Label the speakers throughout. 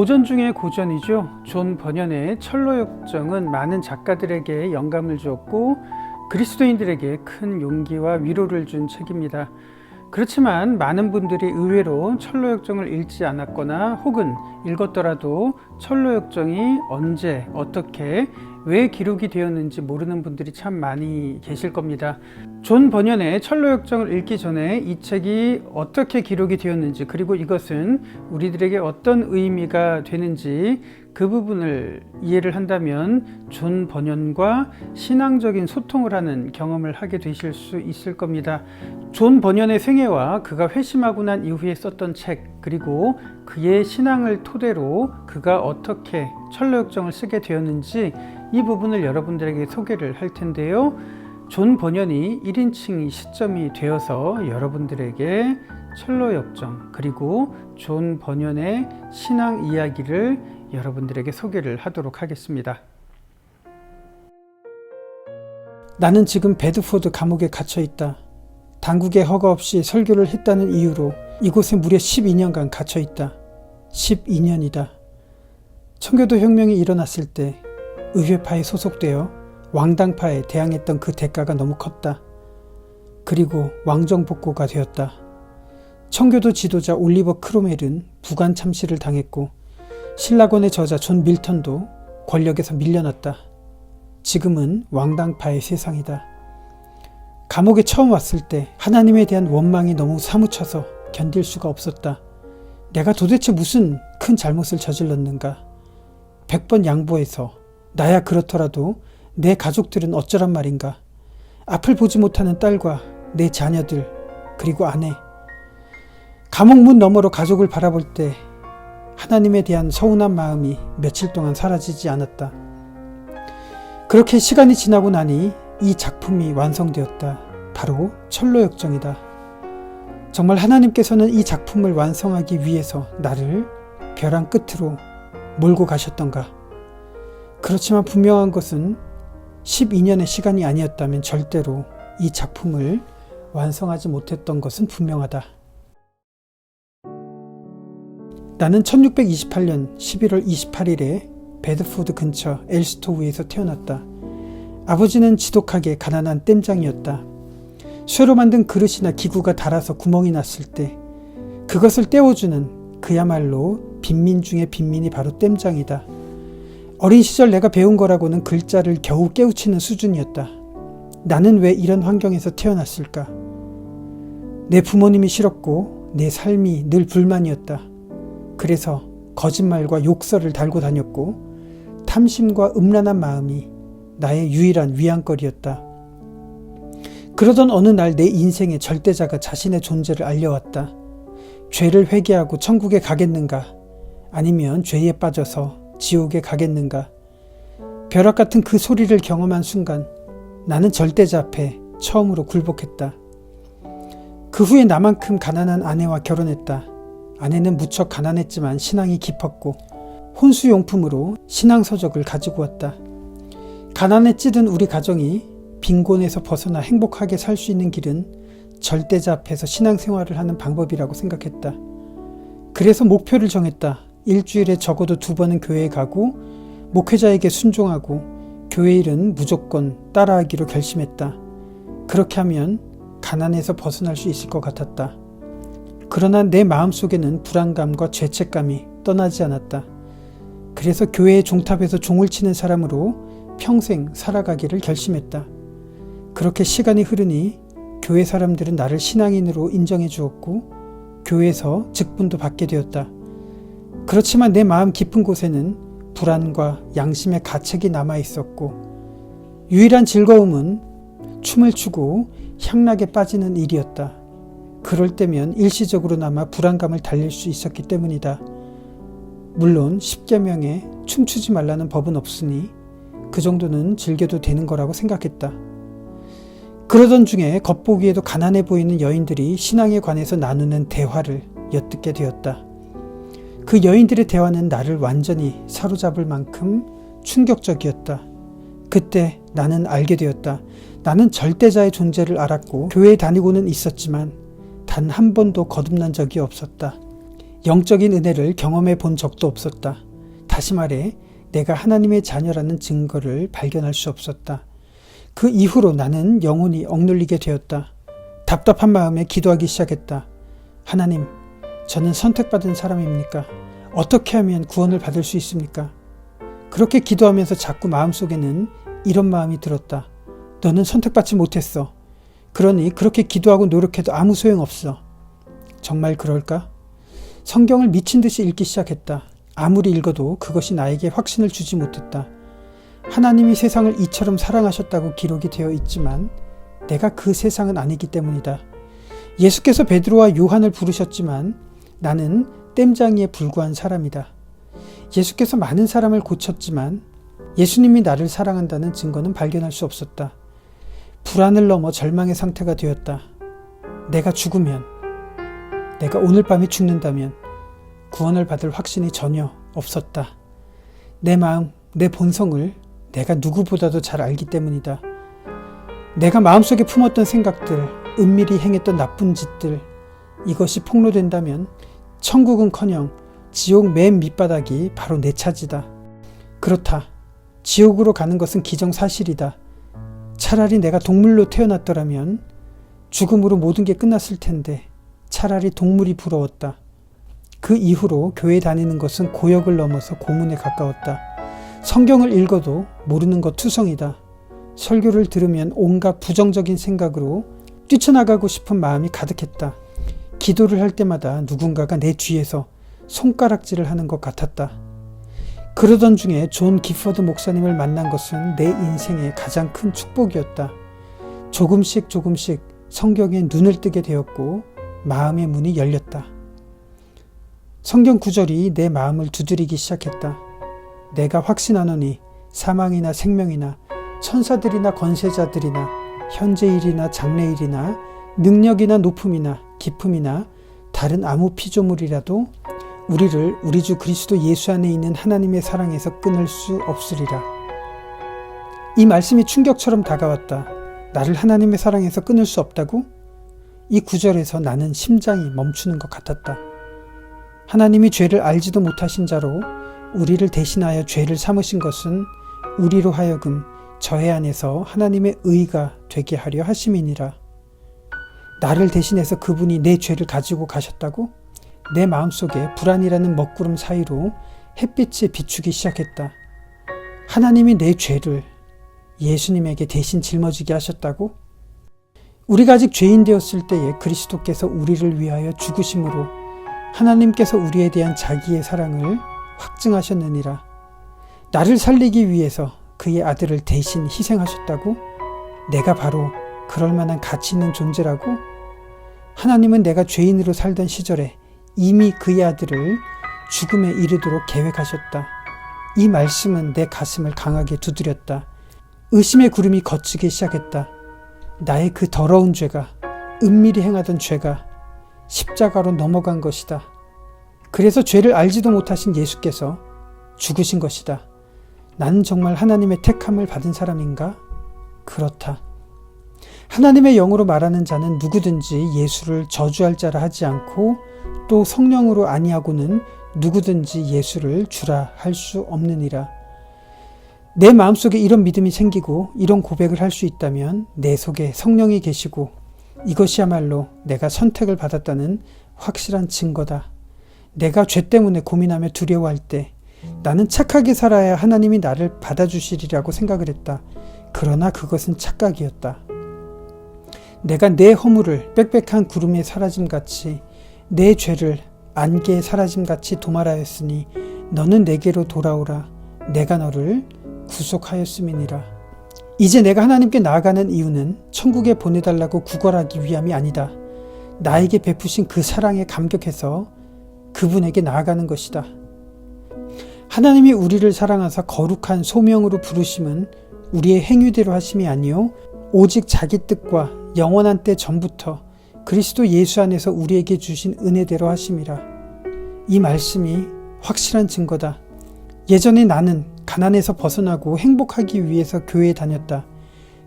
Speaker 1: 고전 중의 고전이죠. 존 번연의 철로 역정은 많은 작가들에게 영감을 주었고 그리스도인들에게 큰 용기와 위로를 준 책입니다. 그렇지만 많은 분들이 의외로 철로역정을 읽지 않았거나 혹은 읽었더라도 철로역정이 언제 어떻게 왜 기록이 되었는지 모르는 분들이 참 많이 계실 겁니다. 존 번연의 철로 역정을 읽기 전에 이 책이 어떻게 기록이 되었는지 그리고 이것은 우리들에게 어떤 의미가 되는지 그 부분을 이해를 한다면 존 번연과 신앙적인 소통을 하는 경험을 하게 되실 수 있을 겁니다. 존 번연의 생애와 그가 회심하고 난 이후에 썼던 책 그리고 그의 신앙을 토대로 그가 어떻게 철로역정을 쓰게 되었는지 이 부분을 여러분들에게 소개를 할 텐데요. 존 번연이 1인칭 시점이 되어서 여러분들에게 철로 역정 그리고 존 번연의 신앙 이야기를 여러분들에게 소개를 하도록 하겠습니다. 나는 지금 베드포드 감옥에 갇혀 있다. 당국의 허가 없이 설교를 했다는 이유로 이곳에 무려 12년간 갇혀 있다. 12년이다. 청교도 혁명이 일어났을 때 의회파에 소속되어 왕당파에 대항했던 그 대가가 너무 컸다. 그리고 왕정복고가 되었다. 청교도 지도자 올리버 크로멜은 부관 참시를 당했고 신라권의 저자 존 밀턴도 권력에서 밀려났다. 지금은 왕당파의 세상이다. 감옥에 처음 왔을 때 하나님에 대한 원망이 너무 사무쳐서 견딜 수가 없었다. 내가 도대체 무슨 큰 잘못을 저질렀는가? 백번 양보해서 나야 그렇더라도 내 가족들은 어쩌란 말인가? 앞을 보지 못하는 딸과 내 자녀들, 그리고 아내. 감옥 문 너머로 가족을 바라볼 때 하나님에 대한 서운한 마음이 며칠 동안 사라지지 않았다. 그렇게 시간이 지나고 나니 이 작품이 완성되었다. 바로 철로역정이다. 정말 하나님께서는 이 작품을 완성하기 위해서 나를 벼랑 끝으로 몰고 가셨던가? 그렇지만 분명한 것은 12년의 시간이 아니었다면 절대로 이 작품을 완성하지 못했던 것은 분명하다. 나는 1628년 11월 28일에 베드포드 근처 엘스토우에서 태어났다. 아버지는 지독하게 가난한 땜장이었다. 쇠로 만든 그릇이나 기구가 닳아서 구멍이 났을 때 그것을 떼어주는 그야말로 빈민 중의 빈민이 바로 땜장이다. 어린 시절 내가 배운 거라고는 글자를 겨우 깨우치는 수준이었다. 나는 왜 이런 환경에서 태어났을까? 내 부모님이 싫었고 내 삶이 늘 불만이었다. 그래서 거짓말과 욕설을 달고 다녔고 탐심과 음란한 마음이 나의 유일한 위안거리였다. 그러던 어느 날 내 인생의 절대자가 자신의 존재를 알려왔다. 죄를 회개하고 천국에 가겠는가? 아니면 죄에 빠져서 지옥에 가겠는가? 벼락 같은 그 소리를 경험한 순간 나는 절대자 앞에 처음으로 굴복했다. 그 후에 나만큼 가난한 아내와 결혼했다. 아내는 무척 가난했지만 신앙이 깊었고 혼수용품으로 신앙서적을 가지고 왔다. 가난에 찌든 우리 가정이 빈곤에서 벗어나 행복하게 살 수 있는 길은 절대자 앞에서 신앙생활을 하는 방법이라고 생각했다. 그래서 목표를 정했다. 일주일에 적어도 두 번은 교회에 가고 목회자에게 순종하고 교회 일은 무조건 따라하기로 결심했다. 그렇게 하면 가난에서 벗어날 수 있을 것 같았다. 그러나 내 마음 속에는 불안감과 죄책감이 떠나지 않았다. 그래서 교회의 종탑에서 종을 치는 사람으로 평생 살아가기를 결심했다. 그렇게 시간이 흐르니 교회 사람들은 나를 신앙인으로 인정해 주었고 교회에서 직분도 받게 되었다. 그렇지만 내 마음 깊은 곳에는 불안과 양심의 가책이 남아 있었고 유일한 즐거움은 춤을 추고 향락에 빠지는 일이었다. 그럴 때면 일시적으로나마 불안감을 달랠 수 있었기 때문이다. 물론 십계명에 춤추지 말라는 법은 없으니 그 정도는 즐겨도 되는 거라고 생각했다. 그러던 중에 겉보기에도 가난해 보이는 여인들이 신앙에 관해서 나누는 대화를 엿듣게 되었다. 그 여인들의 대화는 나를 완전히 사로잡을 만큼 충격적이었다. 그때 나는 알게 되었다. 나는 절대자의 존재를 알았고 교회에 다니고는 있었지만 단 한 번도 거듭난 적이 없었다. 영적인 은혜를 경험해 본 적도 없었다. 다시 말해, 내가 하나님의 자녀라는 증거를 발견할 수 없었다. 그 이후로 나는 영혼이 억눌리게 되었다. 답답한 마음에 기도하기 시작했다. 하나님, 저는 선택받은 사람입니까? 어떻게 하면 구원을 받을 수 있습니까? 그렇게 기도하면서 자꾸 마음속에는 이런 마음이 들었다. 너는 선택받지 못했어. 그러니 그렇게 기도하고 노력해도 아무 소용 없어. 정말 그럴까? 성경을 미친 듯이 읽기 시작했다. 아무리 읽어도 그것이 나에게 확신을 주지 못했다. 하나님이 세상을 이처럼 사랑하셨다고 기록이 되어 있지만 내가 그 세상은 아니기 때문이다. 예수께서 베드로와 요한을 부르셨지만 나는 땜장이에 불과한 사람이다. 예수께서 많은 사람을 고쳤지만 예수님이 나를 사랑한다는 증거는 발견할 수 없었다. 불안을 넘어 절망의 상태가 되었다. 내가 죽으면, 내가 오늘 밤에 죽는다면 구원을 받을 확신이 전혀 없었다. 내 마음, 내 본성을 내가 누구보다도 잘 알기 때문이다. 내가 마음속에 품었던 생각들, 은밀히 행했던 나쁜 짓들, 이것이 폭로된다면 천국은 커녕 지옥 맨 밑바닥이 바로 내 차지다. 그렇다. 지옥으로 가는 것은 기정사실이다. 차라리 내가 동물로 태어났더라면 죽음으로 모든 게 끝났을 텐데 차라리 동물이 부러웠다. 그 이후로 교회 다니는 것은 고역을 넘어서 고문에 가까웠다. 성경을 읽어도 모르는 것 투성이다. 설교를 들으면 온갖 부정적인 생각으로 뛰쳐나가고 싶은 마음이 가득했다. 기도를 할 때마다 누군가가 내 뒤에서 손가락질을 하는 것 같았다. 그러던 중에 존 기퍼드 목사님을 만난 것은 내 인생의 가장 큰 축복이었다. 조금씩 조금씩 성경에 눈을 뜨게 되었고 마음의 문이 열렸다. 성경 구절이 내 마음을 두드리기 시작했다. 내가 확신하노니 사망이나 생명이나 천사들이나 권세자들이나 현재일이나 장래일이나 능력이나 높음이나 기품이나 다른 아무 피조물이라도 우리를 우리 주 그리스도 예수 안에 있는 하나님의 사랑에서 끊을 수 없으리라. 이 말씀이 충격처럼 다가왔다. 나를 하나님의 사랑에서 끊을 수 없다고? 이 구절에서 나는 심장이 멈추는 것 같았다. 하나님이 죄를 알지도 못하신 자로 우리를 대신하여 죄를 삼으신 것은 우리로 하여금 저해 안에서 하나님의 의가 되게 하려 하심이니라. 나를 대신해서 그분이 내 죄를 가지고 가셨다고? 내 마음속에 불안이라는 먹구름 사이로 햇빛이 비추기 시작했다. 하나님이 내 죄를 예수님에게 대신 짊어지게 하셨다고? 우리가 아직 죄인 되었을 때에 그리스도께서 우리를 위하여 죽으심으로 하나님께서 우리에 대한 자기의 사랑을 확증하셨느니라. 나를 살리기 위해서 그의 아들을 대신 희생하셨다고? 내가 바로 그럴 만한 가치 있는 존재라고? 하나님은 내가 죄인으로 살던 시절에 이미 그의 아들을 죽음에 이르도록 계획하셨다. 이 말씀은 내 가슴을 강하게 두드렸다. 의심의 구름이 걷히기 시작했다. 나의 그 더러운 죄가, 은밀히 행하던 죄가 십자가로 넘어간 것이다. 그래서 죄를 알지도 못하신 예수께서 죽으신 것이다. 나는 정말 하나님의 택함을 받은 사람인가? 그렇다. 하나님의 영으로 말하는 자는 누구든지 예수를 저주할 자라 하지 않고 또 성령으로 아니하고는 누구든지 예수를 주라 할 수 없느니라. 내 마음속에 이런 믿음이 생기고 이런 고백을 할 수 있다면 내 속에 성령이 계시고 이것이야말로 내가 선택을 받았다는 확실한 증거다. 내가 죄 때문에 고민하며 두려워할 때 나는 착하게 살아야 하나님이 나를 받아주시리라고 생각을 했다. 그러나 그것은 착각이었다. 내가 내 허물을 빽빽한 구름에 사라짐 같이 내 죄를 안개에 사라짐 같이 도말하였으니 너는 내게로 돌아오라. 내가 너를 구속하였음이니라. 이제 내가 하나님께 나아가는 이유는 천국에 보내달라고 구걸하기 위함이 아니다. 나에게 베푸신 그 사랑에 감격해서 그분에게 나아가는 것이다. 하나님이 우리를 사랑하사 거룩한 소명으로 부르심은 우리의 행위대로 하심이 아니요 오직 자기 뜻과 영원한 때 전부터 그리스도 예수 안에서 우리에게 주신 은혜대로 하심이라. 이 말씀이 확실한 증거다. 예전에 나는 가난에서 벗어나고 행복하기 위해서 교회에 다녔다.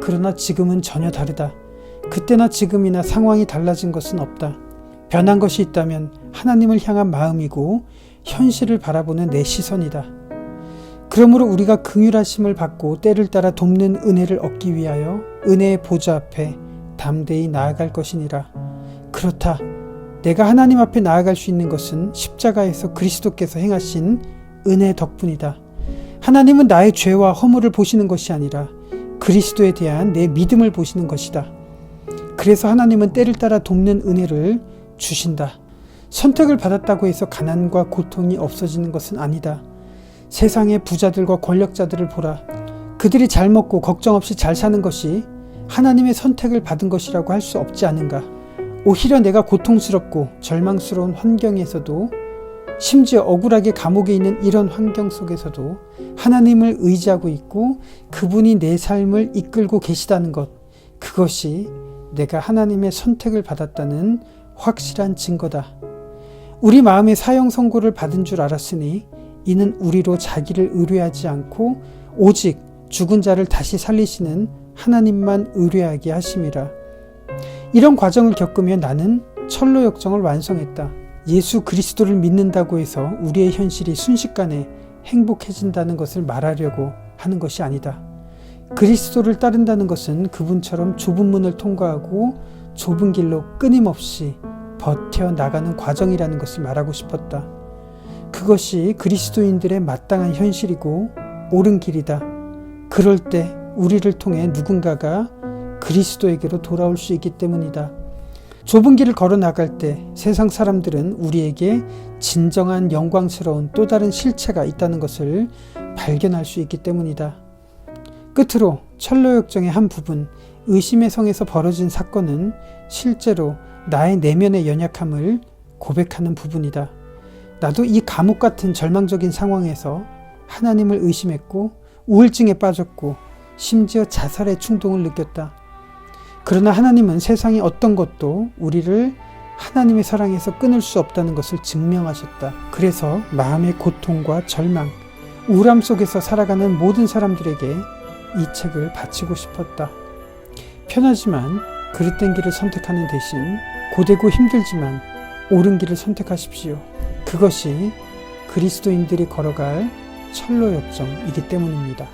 Speaker 1: 그러나 지금은 전혀 다르다. 그때나 지금이나 상황이 달라진 것은 없다. 변한 것이 있다면 하나님을 향한 마음이고 현실을 바라보는 내 시선이다. 그러므로 우리가 긍휼하심을 받고 때를 따라 돕는 은혜를 얻기 위하여 은혜의 보좌 앞에 담대히 나아갈 것이니라. 그렇다. 내가 하나님 앞에 나아갈 수 있는 것은 십자가에서 그리스도께서 행하신 은혜 덕분이다. 하나님은 나의 죄와 허물을 보시는 것이 아니라 그리스도에 대한 내 믿음을 보시는 것이다. 그래서 하나님은 때를 따라 돕는 은혜를 주신다. 선택을 받았다고 해서 가난과 고통이 없어지는 것은 아니다. 세상의 부자들과 권력자들을 보라. 그들이 잘 먹고 걱정 없이 잘 사는 것이 하나님의 선택을 받은 것이라고 할 수 없지 않은가. 오히려 내가 고통스럽고 절망스러운 환경에서도 심지어 억울하게 감옥에 있는 이런 환경 속에서도 하나님을 의지하고 있고 그분이 내 삶을 이끌고 계시다는 것. 그것이 내가 하나님의 선택을 받았다는 확실한 증거다. 우리 마음의 사형 선고를 받은 줄 알았으니 이는 우리로 자기를 의뢰하지 않고 오직 죽은 자를 다시 살리시는 하나님만 의뢰하게 하심이라. 이런 과정을 겪으며 나는 철로 역정을 완성했다. 예수 그리스도를 믿는다고 해서 우리의 현실이 순식간에 행복해진다는 것을 말하려고 하는 것이 아니다. 그리스도를 따른다는 것은 그분처럼 좁은 문을 통과하고 좁은 길로 끊임없이 버텨 나가는 과정이라는 것을 말하고 싶었다. 그것이 그리스도인들의 마땅한 현실이고 옳은 길이다. 그럴 때 우리를 통해 누군가가 그리스도에게로 돌아올 수 있기 때문이다. 좁은 길을 걸어 나갈 때 세상 사람들은 우리에게 진정한 영광스러운 또 다른 실체가 있다는 것을 발견할 수 있기 때문이다. 끝으로 철로역정의 한 부분, 의심의 성에서 벌어진 사건은 실제로 나의 내면의 연약함을 고백하는 부분이다. 나도 이 감옥 같은 절망적인 상황에서 하나님을 의심했고 우울증에 빠졌고 심지어 자살의 충동을 느꼈다. 그러나 하나님은 세상의 어떤 것도 우리를 하나님의 사랑에서 끊을 수 없다는 것을 증명하셨다. 그래서 마음의 고통과 절망, 우울함 속에서 살아가는 모든 사람들에게 이 책을 바치고 싶었다. 편하지만 그릇된 길을 선택하는 대신 고되고 힘들지만 옳은 길을 선택하십시오. 그것이 그리스도인들이 걸어갈 철로 역정이기 때문입니다.